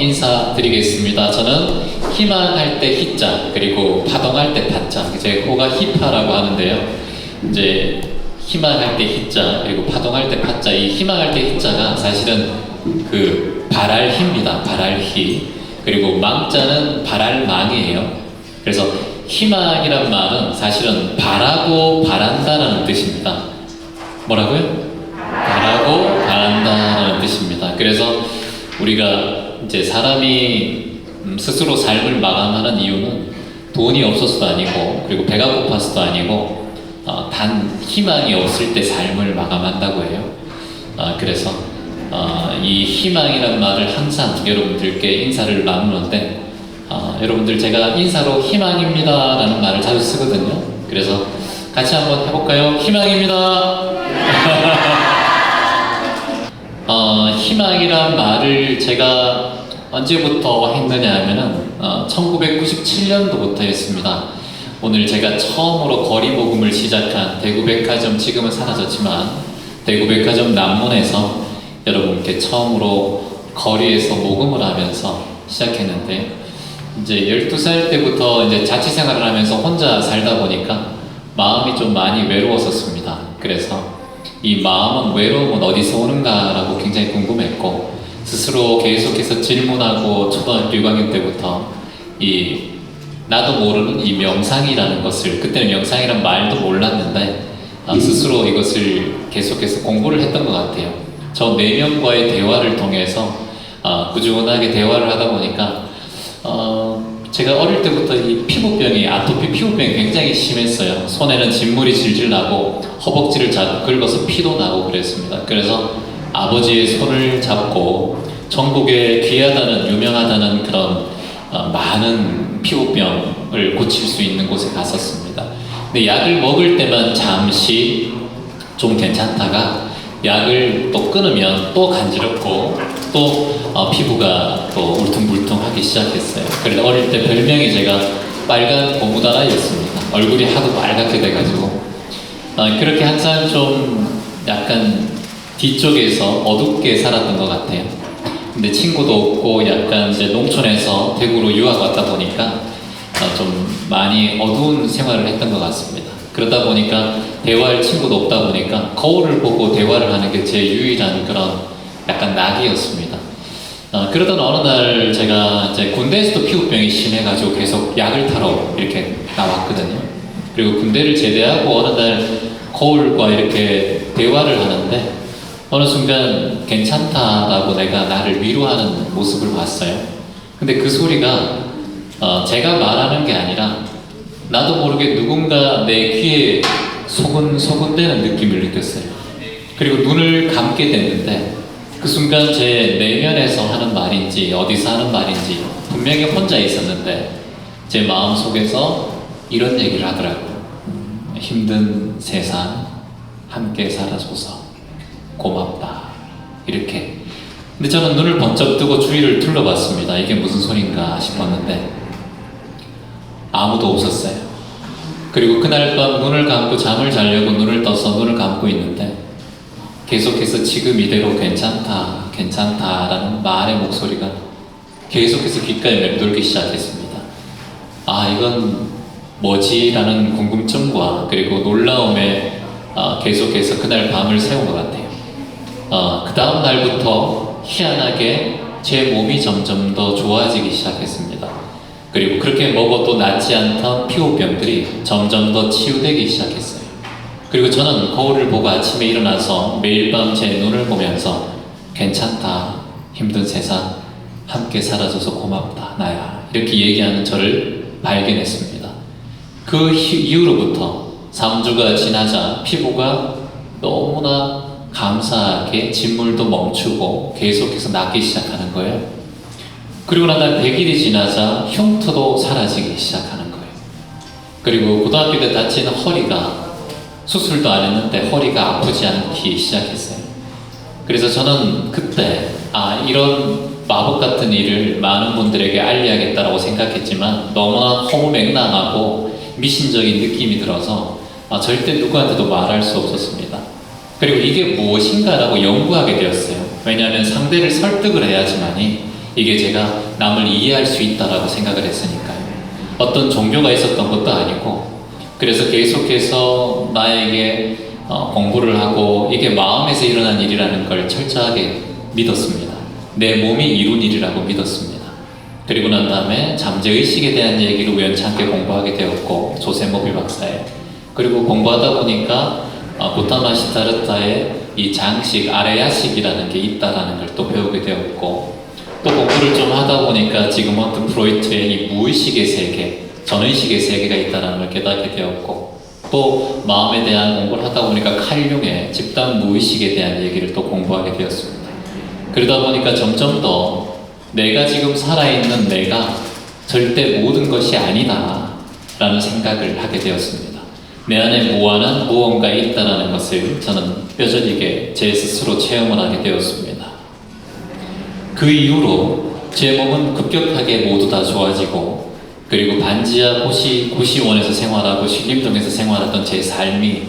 인사드리겠습니다. 저는 희망할 때 희자 그리고 파동할 때 파자 제 호가 희파라고 하는데요. 이제 희망할 때 희자 그리고 파동할 때 파자 이 희망할 때 희자가 사실은 그 바랄 희입니다. 바랄 희 그리고 망자는 바랄 망이에요. 그래서 희망이란 말은 사실은 바라고 바란다라는 뜻입니다. 뭐라고요? 바라고 바란다라는 뜻입니다. 그래서 우리가 이제 사람이 음, 스스로 삶을 마감하는 이유는 돈이 없어서도 아니고 그리고 배가 고파서도 아니고 어, 단 희망이 없을 때 삶을 마감한다고 해요. 어, 그래서 어, 이 희망이란 말을 항상 여러분들께 인사를 나누는데 어, 여러분들 제가 인사로 희망입니다라는 말을 자주 쓰거든요. 그래서 같이 한번 해볼까요? 희망입니다. 어, 희망이란 말을 제가 언제부터 했느냐 하면은 어, 1997년도부터 했습니다. 오늘 제가 처음으로 거리 복음을 시작한 대구백화점 지금은 사라졌지만 대구백화점 남문에서 여러분께 처음으로 거리에서 복음을 하면서 시작했는데 이제 12살 때부터 이제 자취 생활을 하면서 혼자 살다 보니까 마음이 좀 많이 외로웠었습니다. 그래서 이 마음은 외로움은 어디서 오는가라고 굉장히 궁금했고 스스로 계속해서 질문하고 초등학교 6학년 때부터 이 나도 모르는 이 명상이라는 것을 그때는 명상이란 말도 몰랐는데 아, 스스로 이것을 계속해서 공부를 했던 것 같아요. 저 네 명과의 대화를 통해서 아, 꾸준하게 대화를 하다 보니까 어, 제가 어릴 때부터 이 피부병이 아토피 피부병이 굉장히 심했어요. 손에는 진물이 질질 나고 허벅지를 자꾸 긁어서 피도 나고 그랬습니다. 그래서 아버지의 손을 잡고 전국에 귀하다는 유명하다는 그런 어, 많은 피부병을 고칠 수 있는 곳에 갔었습니다. 근데 약을 먹을 때만 잠시 좀 괜찮다가 약을 또 끊으면 또 간지럽고 또 어, 피부가 또 울퉁불퉁하기 시작했어요. 그래서 어릴 때 별명이 제가 빨간 고무다라이였습니다. 얼굴이 하도 빨갛게 돼가지고 어, 그렇게 항상 좀 약간 뒤쪽에서 어둡게 살았던 것 같아요. 근데 친구도 없고 약간 이제 농촌에서 대구로 유학 왔다 보니까 어, 좀 많이 어두운 생활을 했던 것 같습니다. 그러다 보니까 대화할 친구도 없다 보니까 거울을 보고 대화를 하는 게 제 유일한 그런 약간 낙이었습니다. 어, 그러던 어느 날 제가 이제 군대에서도 피부병이 심해가지고 계속 약을 타러 이렇게 나왔거든요. 그리고 군대를 제대하고 어느 날 거울과 이렇게 대화를 하는데 어느 순간 괜찮다라고 내가 나를 위로하는 모습을 봤어요. 근데 그 소리가 어, 제가 말하는 게 아니라 나도 모르게 누군가 내 귀에 소근 소근대는 느낌을 느꼈어요. 그리고 눈을 감게 됐는데 그 순간 제 내면에서 하는 말인지 어디서 하는 말인지 분명히 혼자 있었는데 제 마음 속에서 이런 얘기를 하더라고요. 힘든 세상 함께 살아줘서 고맙다. 이렇게. 근데 저는 눈을 번쩍 뜨고 주위를 둘러봤습니다. 이게 무슨 소린가 싶었는데 아무도 없었어요. 그리고 그날 밤 눈을 감고 잠을 자려고 눈을 떠서 눈을 감고 있는데 계속해서 지금 이대로 괜찮다, 괜찮다라는 말의 목소리가 계속해서 귓가에 맴돌기 시작했습니다. 아, 이건 뭐지라는 궁금증과 그리고 놀라움에 어, 계속해서 그날 밤을 새운 것 같아요. 어, 그 다음 날부터 희한하게 제 몸이 점점 더 좋아지기 시작했습니다. 그리고 그렇게 먹어도 낫지 않던 피부병들이 점점 더 치유되기 시작했어요. 그리고 저는 거울을 보고 아침에 일어나서 매일 밤 제 눈을 보면서 괜찮다, 힘든 세상, 함께 살아줘서 고맙다, 나야. 이렇게 얘기하는 저를 발견했습니다. 그 이후로부터 3주가 지나자 피부가 너무나 감사하게 진물도 멈추고 계속해서 낫기 시작하는 거예요. 그리고 나날 100일이 지나자 흉터도 사라지기 시작하는 거예요. 그리고 고등학교 때 다친 허리가 수술도 안 했는데 허리가 아프지 않기 시작했어요. 그래서 저는 그때 아 이런 마법 같은 일을 많은 분들에게 알려야겠다라고 생각했지만 너무나 허무맹랑하고 미신적인 느낌이 들어서 아, 절대 누구한테도 말할 수 없었습니다. 그리고 이게 무엇인가라고 연구하게 되었어요. 왜냐하면 상대를 설득을 해야지만이 이게 제가 남을 이해할 수 있다라고 생각을 했으니까요. 어떤 종교가 있었던 것도 아니고 그래서 계속해서 나에게 어, 공부를 하고 이게 마음에서 일어난 일이라는 걸 철저하게 믿었습니다. 내 몸이 이룬 일이라고 믿었습니다. 그리고 난 다음에 잠재의식에 대한 얘기를 우연찮게 공부하게 되었고 조세모빌 박사의 그리고 공부하다 보니까 어, 부타마 시타르타의 이 장식 아레야식이라는 게 있다라는 걸 또 배우게 되었고 또 공부를 좀 하다 보니까 지금은 또 프로이트의 이 무의식의 세계, 전의식의 세계가 있다는 걸 깨닫게 되었고 또 마음에 대한 공부를 하다 보니까 칼융의 집단 무의식에 대한 얘기를 또 공부하게 되었습니다. 그러다 보니까 점점 더 내가 지금 살아있는 내가 절대 모든 것이 아니다 라는 생각을 하게 되었습니다. 내 안에 무한한 무언가 있다는 것을 저는 뼈저리게 제 스스로 체험을 하게 되었습니다. 그 이후로 제 몸은 급격하게 모두 다 좋아지고 그리고 반지하 고시, 고시원에서 생활하고 신림동에서 생활하던 제 삶이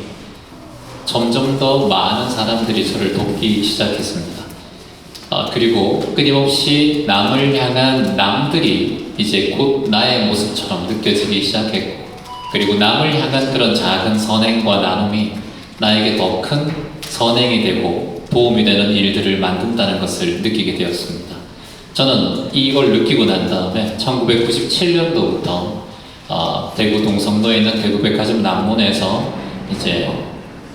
점점 더 많은 사람들이 저를 돕기 시작했습니다. 아, 그리고 끊임없이 남을 향한 남들이 이제 곧 나의 모습처럼 느껴지기 시작했고 그리고 남을 향한 그런 작은 선행과 나눔이 나에게 더 큰 선행이 되고 도움이 되는 일들을 만든다는 것을 느끼게 되었습니다. 저는 이걸 느끼고 난 다음에 1997년도부터 어, 대구 동성로에 있는 대구백화점 남문에서 이제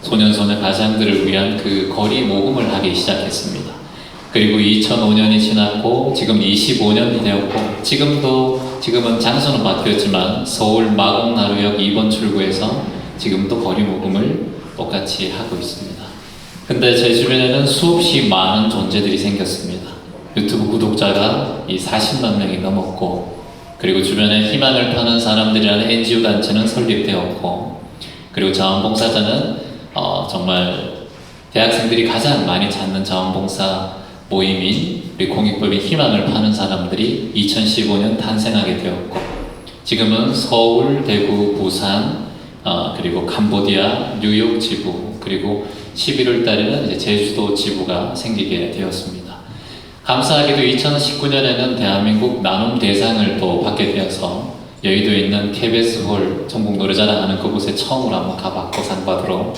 소년소녀 가장들을 위한 그 거리 모금을 하기 시작했습니다. 그리고 2005년이 지났고 지금 25년이 되었고 지금도 지금은 장소는 바뀌었지만 서울 마곡나루역 2번 출구에서 지금도 거리 모금을 똑같이 하고 있습니다. 근데 제 주변에는 수없이 많은 존재들이 생겼습니다. 유튜브 구독자가 이 40만 명이 넘었고 그리고 주변에 희망을 파는 사람들이라는 NGO 단체는 설립되었고 그리고 자원봉사자는 어, 정말 대학생들이 가장 많이 찾는 자원봉사 모임인 우리 공익법인 희망을 파는 사람들이 2015년 탄생하게 되었고 지금은 서울, 대구, 부산 어, 그리고 캄보디아, 뉴욕 지부 그리고 11월 달에는 이제 제주도 지부가 생기게 되었습니다. 감사하게도 2019년에는 대한민국 나눔 대상을 또 받게 되어서 여의도에 있는 KBS 홀 전국 노래자랑 하는 그곳에 처음으로 한번 가봤고 상 받으러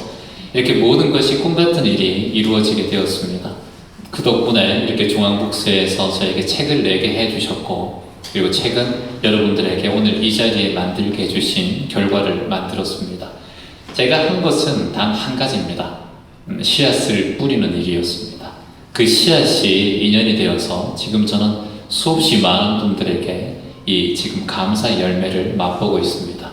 이렇게 모든 것이 꿈 같은 일이 이루어지게 되었습니다. 그 덕분에 이렇게 중앙북스에서 저에게 책을 내게 해주셨고 그리고 책은 여러분들에게 오늘 이 자리에 만들게 해주신 결과를 만들었습니다. 제가 한 것은 단 한 가지입니다. 음, 씨앗을 뿌리는 일이었습니다. 그 씨앗이 인연이 되어서 지금 저는 수없이 많은 분들에게 이 지금 감사의 열매를 맛보고 있습니다.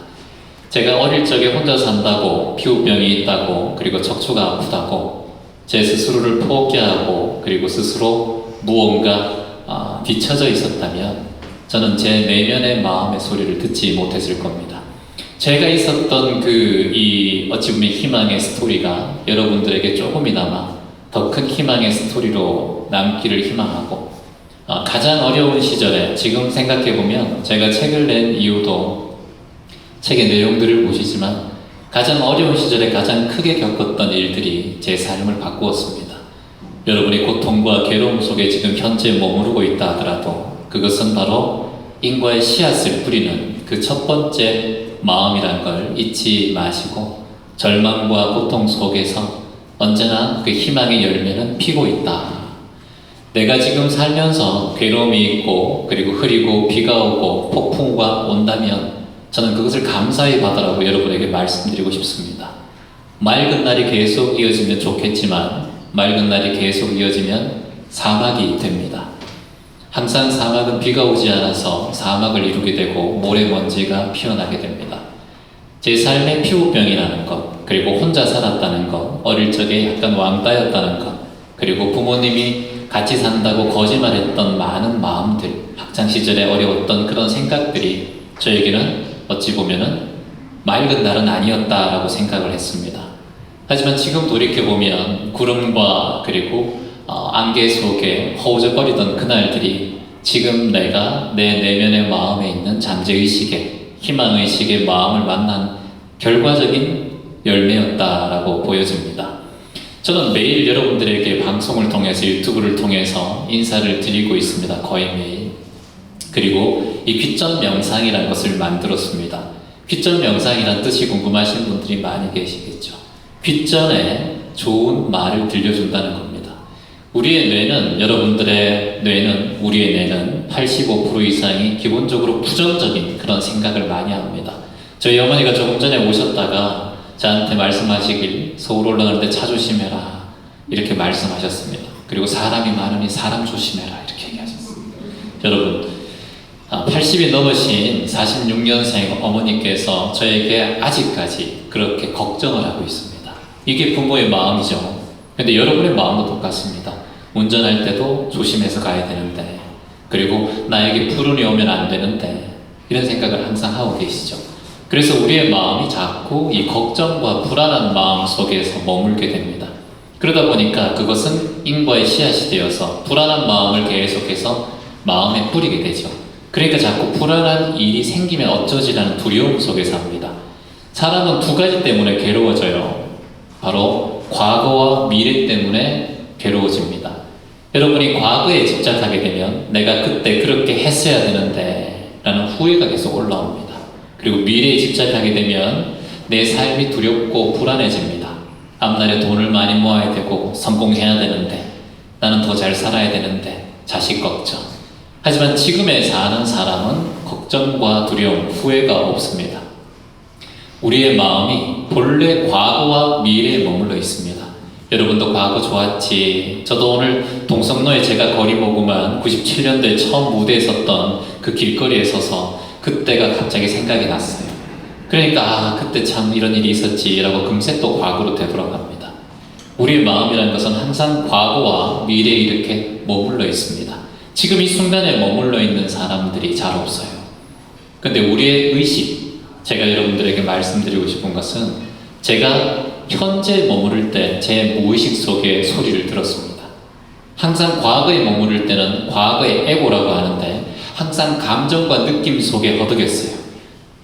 제가 어릴 적에 혼자 산다고 피부병이 있다고 그리고 척추가 아프다고 제 스스로를 포기하고 그리고 스스로 무언가 아, 뒤처져 있었다면 저는 제 내면의 마음의 소리를 듣지 못했을 겁니다. 제가 있었던 그 이 어찌 보면 희망의 스토리가 여러분들에게 조금이나마 더 큰 희망의 스토리로 남기를 희망하고 아, 가장 어려운 시절에 지금 생각해 보면 제가 책을 낸 이유도 책의 내용들을 보시지만 가장 어려운 시절에 가장 크게 겪었던 일들이 제 삶을 바꾸었습니다. 여러분이 고통과 괴로움 속에 지금 현재 머무르고 있다 하더라도 그것은 바로 인과의 씨앗을 뿌리는 그 첫 번째 마음이란 걸 잊지 마시고 절망과 고통 속에서 언제나 그 희망의 열매는 피고 있다. 내가 지금 살면서 괴로움이 있고 그리고 흐리고 비가 오고 폭풍과 온다면 저는 그것을 감사히 받으라고 여러분에게 말씀드리고 싶습니다. 맑은 날이 계속 이어지면 좋겠지만 맑은 날이 계속 이어지면 사막이 됩니다. 항상 사막은 비가 오지 않아서 사막을 이루게 되고 모래먼지가 피어나게 됩니다. 제 삶의 피부병이라는 것, 그리고 혼자 살았다는 것, 어릴 적에 약간 왕따였다는 것, 그리고 부모님이 같이 산다고 거짓말했던 많은 마음들, 학창 시절에 어려웠던 그런 생각들이 저에게는 어찌 보면은 맑은 날은 아니었다라고 생각을 했습니다. 하지만 지금 돌이켜 보면 구름과 그리고 어, 안개 속에 허우적거리던 그날들이 지금 내가 내 내면의 마음에 있는 잠재의식에 희망의식의 마음을 만난 결과적인 열매였다라고 보여집니다. 저는 매일 여러분들에게 방송을 통해서 유튜브를 통해서 인사를 드리고 있습니다. 거의 매일. 그리고 이 귀점 명상이라는 것을 만들었습니다. 귀점 명상이란 뜻이 궁금하신 분들이 많이 계시겠죠. 귀전에 좋은 말을 들려준다는 겁니다. 우리의 뇌는 여러분들의 뇌는 우리의 뇌는 85% 이상이 기본적으로 부정적인 그런 생각을 많이 합니다. 저희 어머니가 조금 전에 오셨다가 저한테 말씀하시길 서울 때차 조심해라 이렇게 말씀하셨습니다. 그리고 사람이 많으니 사람 조심해라 이렇게 얘기하셨습니다. 여러분 80이 넘으신 46년생 어머니께서 저에게 아직까지 그렇게 걱정을 하고 있습니다. 이게 부모의 마음이죠. 근데 여러분의 마음도 똑같습니다. 운전할 때도 조심해서 가야 되는데, 그리고 나에게 불운이 오면 안 되는데, 이런 생각을 항상 하고 계시죠. 그래서 우리의 마음이 자꾸 이 걱정과 불안한 마음 속에서 머물게 됩니다. 그러다 보니까 그것은 인과의 씨앗이 되어서 불안한 마음을 계속해서 마음에 뿌리게 되죠. 그러니까 자꾸 불안한 일이 생기면 어쩌지라는 두려움 속에 삽니다. 사람은 두 가지 때문에 괴로워져요. 바로 과거와 미래 때문에 괴로워집니다. 여러분이 과거에 집착하게 되면 내가 그때 그렇게 했어야 되는데 라는 후회가 계속 올라옵니다. 그리고 미래에 집착하게 되면 내 삶이 두렵고 불안해집니다. 앞날에 돈을 많이 모아야 되고 성공해야 되는데 나는 더 잘 살아야 되는데 자식 걱정. 하지만 지금에 사는 사람은 걱정과 두려움, 후회가 없습니다. 우리의 마음이 본래 과거와 미래에 머물러 있습니다. 여러분도 과거 좋았지. 저도 오늘 동성로에 제가 거리 모금한 97년도에 처음 무대에 섰던 그 길거리에 서서 그때가 갑자기 생각이 났어요. 그러니까 아 그때 참 이런 일이 있었지라고 금세 또 과거로 되돌아갑니다. 우리의 마음이라는 것은 항상 과거와 미래에 이렇게 머물러 있습니다. 지금 이 순간에 머물러 있는 사람들이 잘 없어요. 근데 우리의 의식, 제가 여러분들에게 말씀드리고 싶은 것은 제가 현재 머무를 때 제 무의식 속에 소리를 들었습니다. 항상 과거에 머무를 때는 과거의 에고라고 하는데 항상 감정과 느낌 속에 허덕였어요.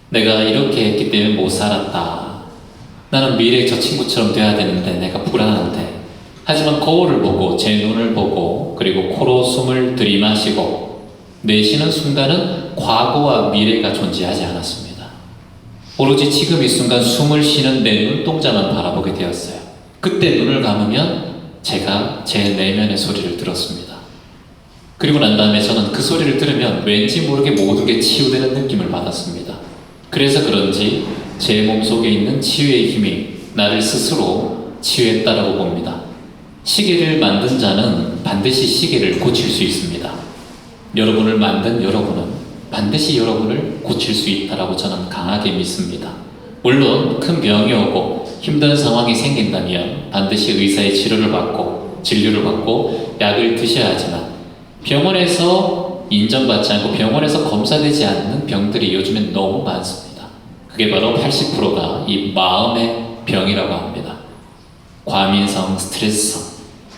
내가 이렇게 했기 때문에 못 살았다. 나는 미래에 저 친구처럼 돼야 되는데 내가 불안한데. 하지만 거울을 보고 제 눈을 보고 그리고 코로 숨을 들이마시고 내쉬는 순간은 과거와 미래가 존재하지 않았습니다. 오로지 지금 이 순간 숨을 쉬는 내 눈동자만 바라보게 되었어요. 그때 눈을 감으면 제가 제 내면의 소리를 들었습니다. 그리고 난 다음에 저는 그 소리를 들으면 왠지 모르게 모든 게 치유되는 느낌을 받았습니다. 그래서 그런지 제 몸속에 있는 치유의 힘이 나를 스스로 치유했다라고 봅니다. 시계를 만든 자는 반드시 시계를 고칠 수 있습니다. 여러분을 만든 여러분은 반드시 여러분을 고칠 수 있다라고 저는 강하게 믿습니다. 물론 큰 병이 오고 힘든 상황이 생긴다면 반드시 의사의 치료를 받고 진료를 받고 약을 드셔야 하지만 병원에서 인정받지 않고 병원에서 검사되지 않는 병들이 요즘엔 너무 많습니다. 그게 바로 80%가 이 마음의 병이라고 합니다. 과민성, 스트레스성.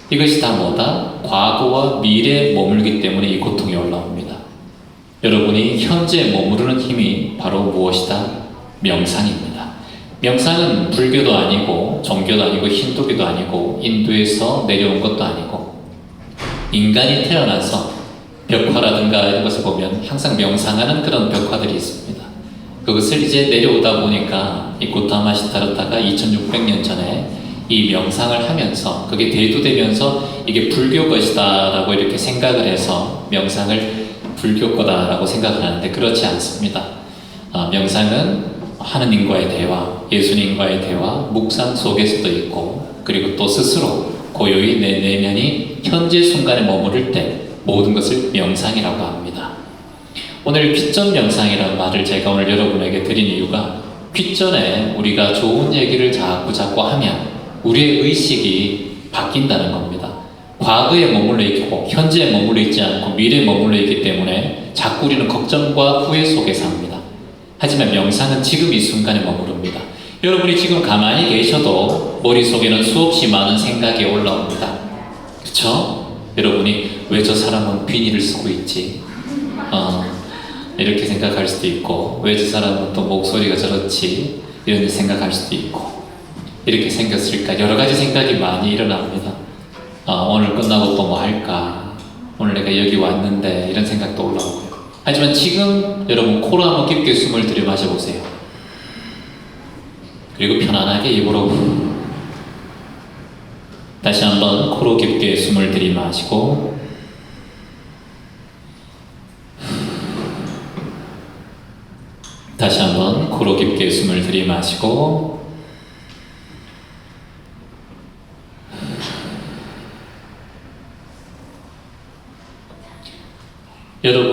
이것이 다 뭐다? 과거와 미래에 머물기 때문에 이 고통이 올라옵니다. 여러분이 현재 머무르는 힘이 바로 무엇이다? 명상입니다. 명상은 불교도 아니고 종교도 아니고 힌두교도 아니고 인도에서 내려온 것도 아니고 인간이 태어나서 벽화라든가 이런 것을 보면 항상 명상하는 그런 벽화들이 있습니다. 그것을 이제 내려오다 보니까 이 고타마 시타르타가 2600년 전에 이 명상을 하면서 그게 대두되면서 이게 불교 것이다 라고 이렇게 생각을 해서 명상을 불교 거다라고 생각을 하는데 그렇지 않습니다. 어, 명상은 하느님과의 대화, 예수님과의 대화, 묵상 속에서도 있고 그리고 또 스스로 고요히 내 내면이 현재 순간에 머무를 때 모든 것을 명상이라고 합니다. 오늘 귓전 명상이라는 말을 제가 오늘 여러분에게 드린 이유가 귓전에 우리가 좋은 얘기를 자꾸 자꾸 하면 우리의 의식이 바뀐다는 겁니다. 과거에 머물러 있고 현재에 머물러 있지 않고 미래에 머물러 있기 때문에 자꾸 우리는 걱정과 후회 속에 삽니다. 하지만 명상은 지금 이 순간에 머무릅니다. 여러분이 지금 가만히 계셔도 머릿속에는 수없이 많은 생각이 올라옵니다. 그쵸? 여러분이 왜 저 사람은 비닐을 쓰고 있지? 어, 이렇게 생각할 수도 있고 왜 저 사람은 또 목소리가 저렇지? 이런 생각할 수도 있고 이렇게 생겼을까? 여러 가지 생각이 많이 일어납니다. 아, 오늘 끝나고 또 뭐 할까? 오늘 내가 여기 왔는데 이런 생각도 올라오고요. 하지만 지금 여러분 코로 한번 깊게 숨을 들이마셔 보세요. 그리고 편안하게 입으로 후. 다시 한번 코로 깊게 숨을 들이마시고 다시 한번 코로 깊게 숨을 들이마시고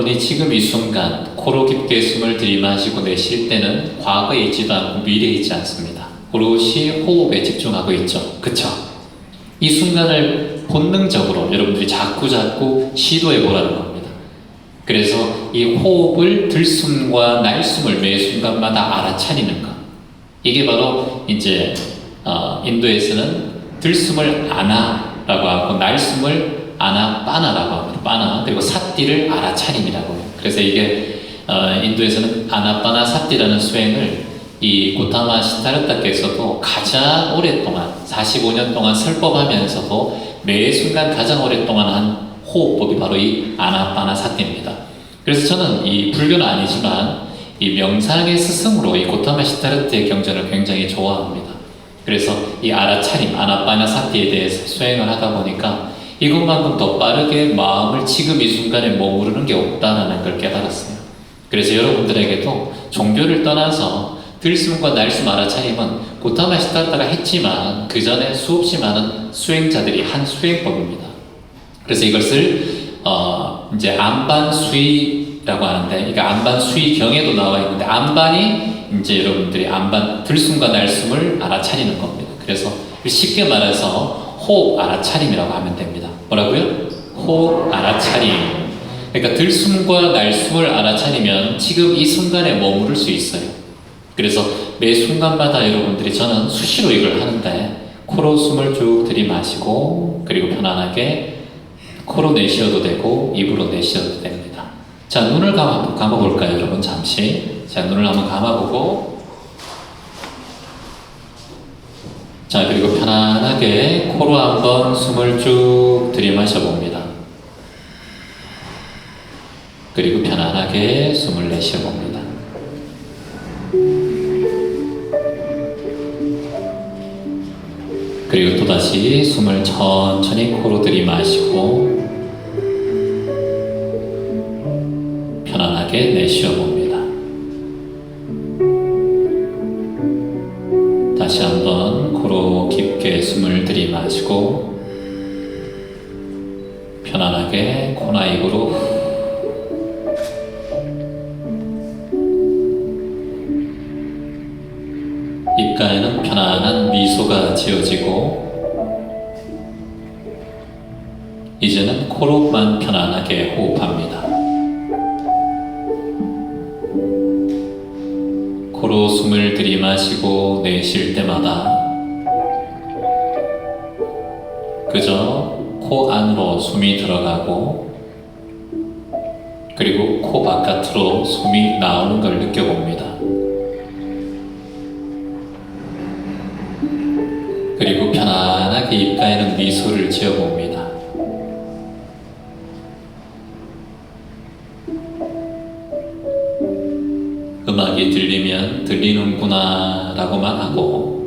여러분이 지금 이 순간 코로 깊게 숨을 들이마시고 내쉴 때는 과거에 있지도 않고 미래에 있지 않습니다. 오롯이 호흡에 집중하고 있죠. 그쵸? 이 순간을 본능적으로 여러분들이 자꾸 자꾸 시도해 보라는 겁니다. 그래서 이 호흡을 들숨과 날숨을 매 순간마다 알아차리는 것. 이게 바로 이제 어, 인도에서는 들숨을 아나라고 하고 날숨을 아나 빠나라고 합니다. 빠나 그리고 사띠를 알아차림이라고 해요. 그래서 이게 어, 인도에서는 아나빠나 사띠라는 수행을 이 고타마 시타르타께서도 가장 오랫동안 45년 동안 설법하면서도 매 순간 가장 오랫동안 한 호흡법이 바로 이 아나빠나 사띠입니다. 그래서 저는 이 불교는 아니지만 이 명상의 스승으로 이 고타마 시타르트의 경전을 굉장히 좋아합니다. 그래서 이 알아차림, 아나빠나 사띠에 대해서 수행을 하다 보니까 이것만큼 더 빠르게 마음을 지금 이 순간에 머무르는 게 없다는 걸 깨달았어요. 그래서 여러분들에게도 종교를 떠나서 들숨과 날숨 알아차림은 고타마 시타르타가 했지만 그 전에 수없이 많은 수행자들이 한 수행법입니다. 그래서 이것을 어 이제 안반수의라고 하는데 이게 안반수의경에도 나와 있는데 안반이 이제 여러분들이 안반 들숨과 날숨을 알아차리는 겁니다. 그래서 쉽게 말해서 호흡 알아차림이라고 하면 됩니다. 뭐라고요? 호흡 알아차림. 그러니까 들숨과 날숨을 알아차리면 지금 이 순간에 머무를 수 있어요. 그래서 매 순간마다 여러분들이 저는 수시로 이걸 하는데 코로 숨을 쭉 들이마시고 그리고 편안하게 코로 내쉬어도 되고 입으로 내쉬어도 됩니다. 자 눈을 감아, 감아볼까요 여러분 잠시 자 눈을 한번 감아보고 자 그리고 편안하게 코로 한번 숨을 쭉 들이마셔 봅니다. 그리고 편안하게 숨을 내쉬어 봅니다. 그리고 또다시 숨을 천천히 코로 들이마시고 편안하게 내쉬어 봅니다. 다시 한번 입으로 입가에는 편안한 미소가 지어지고 이제는 코로만 편안하게 호흡합니다. 코로 숨을 들이마시고 내쉴 때마다 그저 코 안으로 숨이 들어가고 바깥으로 숨이 나오는 걸 느껴봅니다. 그리고 편안하게 입가에는 미소를 지어봅니다. 음악이 들리면 들리는구나 라고만 하고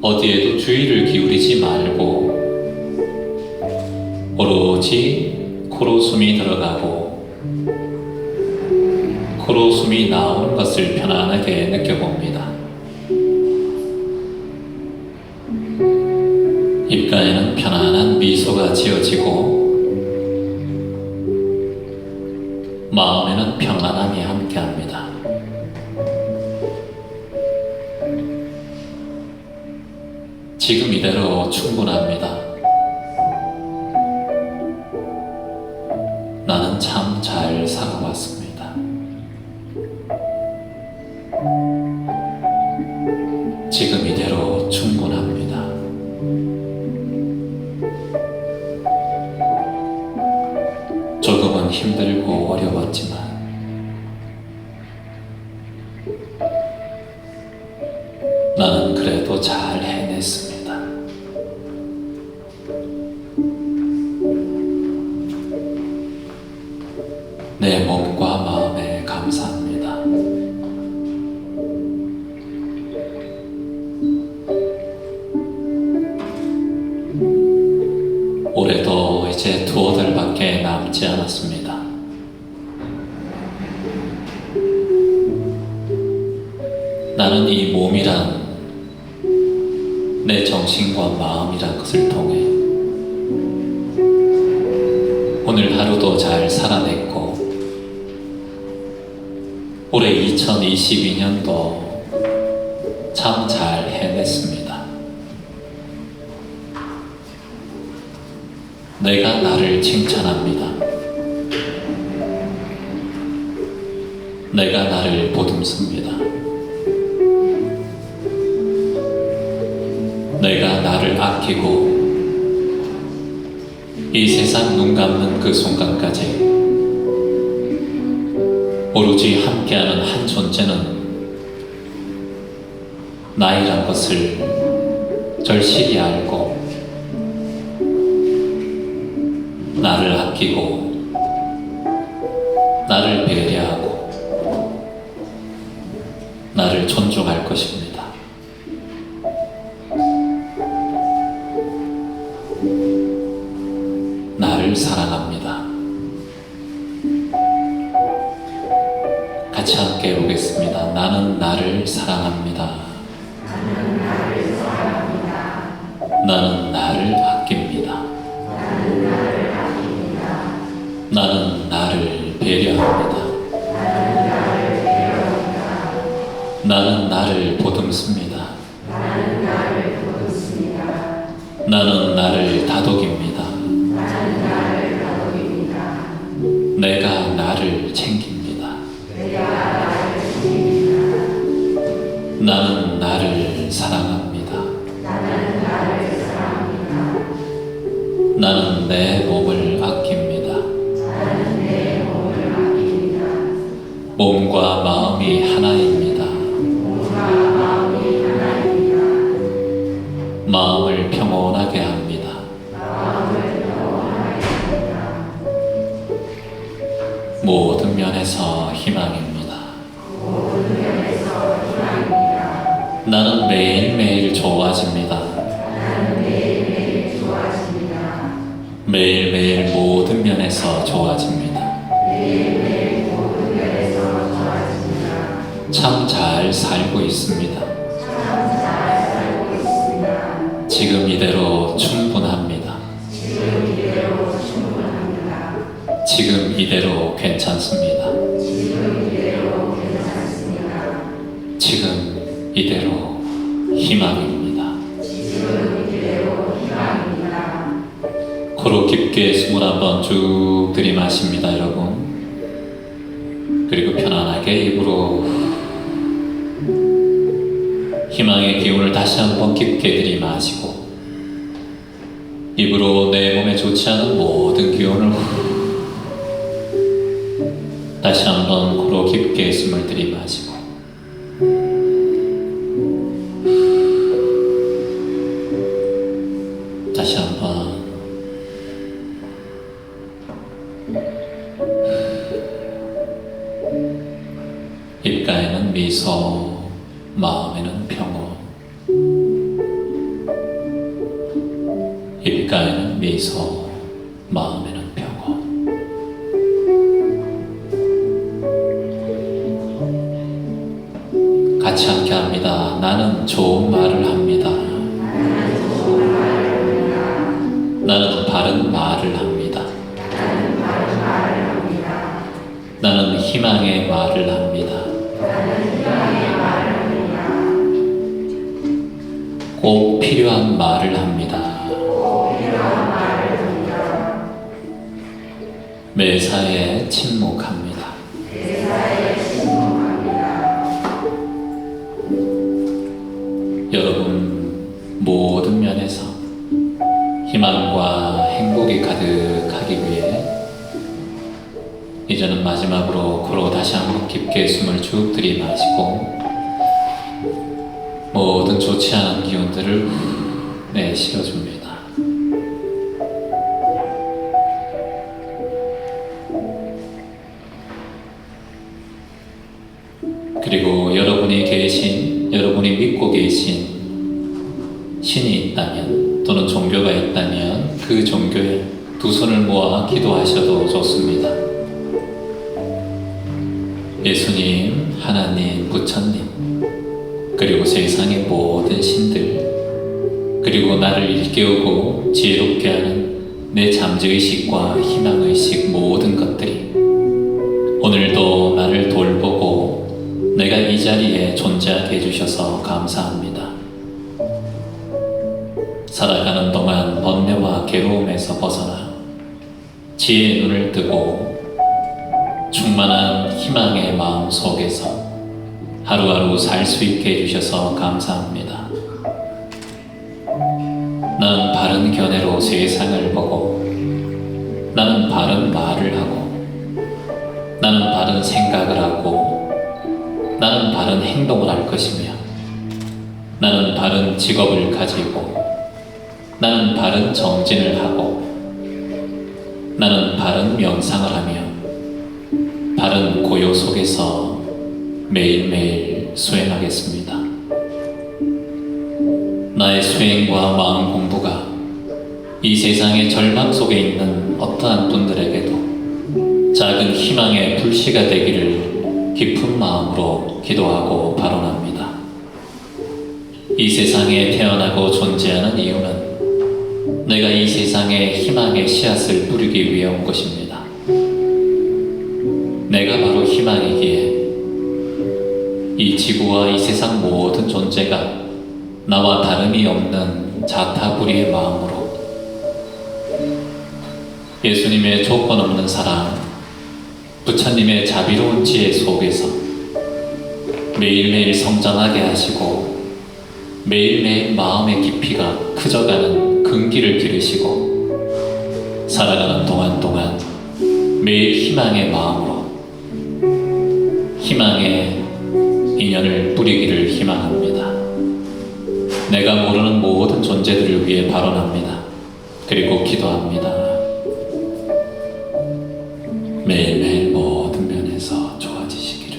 어디에도 주의를 기울이지 말고 오로지 코로 숨이 들어가고 코로 숨이 나오는 것을 편안하게 느껴봅니다. 입가에는 편안한 미소가 지어지고 마음에는 평안함이 함께합니다. 지금 이대로 충분합니다. 오늘 하루도 잘 살아냈고 올해 2022년도 참 잘 해냈습니다. 내가 나를 칭찬합니다. 내가 나를 보듬습니다. 내가 나를 아끼고 이 세상 눈 감는 그 순간까지 오로지 함께하는 한 존재는 나이란 것을 절실히 알고 나를 아끼고 나를 배려하고 나를 존중할 것입니다. 나를 사랑합니다. 같이 함께 보겠습니다. 나는 나를 사랑합니다. 나는 나를 아낍니다. 나는 나를 배려합니다. 나는 나를 보듬습니다. 그리고 편안하게 입으로 희망의 기운을 다시 한번 깊게 들이마시고 입으로 내 몸에 좋지 않은 모든 기운을 후 다시 한번 코로 깊게 숨을 들이마시고 나는 바른 말을 합니다. 나는 희망의 말을 합니다. 꼭 필요한 말을 합니다. 매사에 침묵합니다. 이제는 마지막으로 코로 다시 한번 깊게 숨을 쭉 들이마시고 모든 좋지 않은 기운들을 후 내쉬어줍니다. 그리고 여러분이 계신, 여러분이 믿고 계신 신이 있다면 또는 종교가 있다면 그 종교에 두 손을 모아 기도하셔도 좋습니다. 예수님, 하나님, 부처님, 그리고 세상의 모든 신들, 그리고 나를 일깨우고 지혜롭게 하는 내 잠재의식과 희망의식 모든 것들이 오늘도 나를 돌보고 내가 이 자리에 존재하게 해주셔서 감사합니다. 살아가는 동안 번뇌와 괴로움에서 벗어나 지혜의 눈을 뜨고 충만한 희망의 마음 속에서 하루하루 살 수 있게 해주셔서 감사합니다. 나는 바른 견해로 세상을 보고 나는 바른 말을 하고 나는 바른 생각을 하고 나는 바른 행동을 할 것이며 나는 바른 직업을 가지고 나는 바른 정진을 하고 나는 바른 명상을 하며 바른 고요 속에서 매일매일 수행하겠습니다. 나의 수행과 마음 공부가 이 세상의 절망 속에 있는 어떠한 분들에게도 작은 희망의 불씨가 되기를 깊은 마음으로 기도하고 발언합니다. 이 세상에 태어나고 존재하는 이유는 내가 이 세상에 희망의 씨앗을 뿌리기 위해 온 것입니다. 희망이기에 이 지구와 이 세상 모든 존재가 나와 다름이 없는 자타불이의 마음으로 예수님의 조건 없는 사랑, 부처님의 자비로운 지혜 속에서 매일매일 성장하게 하시고 매일매일 마음의 깊이가 커져가는 근기를 기르시고 살아가는 동안 동안 매일 희망의 마음으로 희망의 인연을 뿌리기를 희망합니다. 내가 모르는 모든 존재들을 위해 발언합니다. 그리고 기도합니다. 매일매일 모든 면에서 좋아지시기를.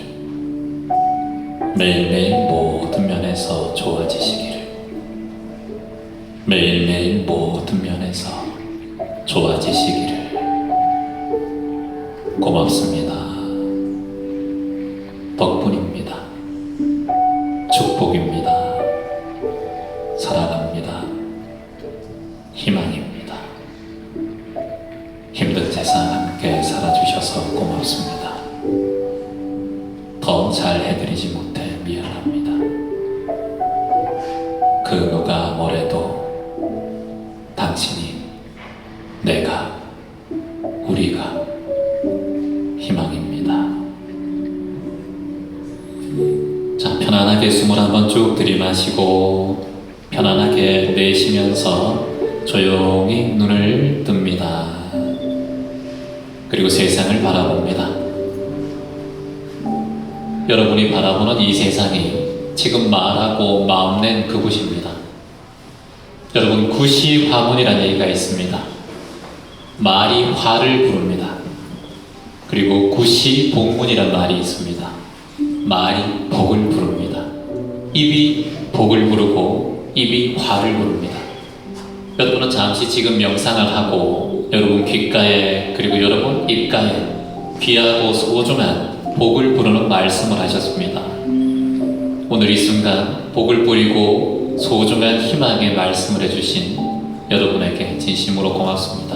매일매일 모든 면에서 좋아지시기를. 매일매일 모든 면에서 좋아지시기를. 고맙습니다. 희망입니다. 힘든 세상 함께 살아주셔서 고맙습니다. 더 잘 해드리지 못해 미안합니다. 그 누가 뭐래도 당신이, 내가, 우리가 희망입니다. 자, 편안하게 숨을 한번 쭉 들이마시고 편안하게 내쉬면서 조용히 눈을 뜹니다. 그리고 세상을 바라봅니다. 여러분이 바라보는 이 세상이 지금 말하고 마음낸 그곳입니다. 여러분, 구시 화문이라는 얘기가 있습니다. 말이 화를 부릅니다. 그리고 구시 복문이라는 말이 있습니다. 말이 복을 부릅니다. 입이 복을 부르고 입이 화를 부릅니다. 여러분은 잠시 지금 명상을 하고 여러분 귓가에 그리고 여러분 입가에 귀하고 소중한 복을 부르는 말씀을 하셨습니다. 오늘 이 순간 복을 뿌리고 소중한 희망의 말씀을 해주신 여러분에게 진심으로 고맙습니다.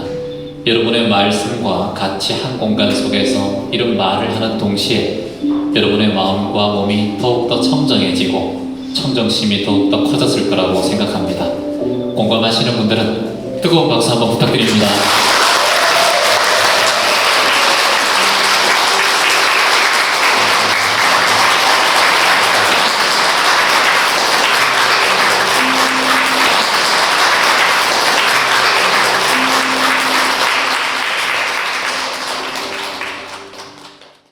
여러분의 말씀과 같이 한 공간 속에서 이런 말을 하는 동시에 여러분의 마음과 몸이 더욱더 청정해지고 청정심이 더욱더 커졌을 거라고 생각합니다. 공감하시는 분들은 뜨거운 박수 한번 부탁드립니다.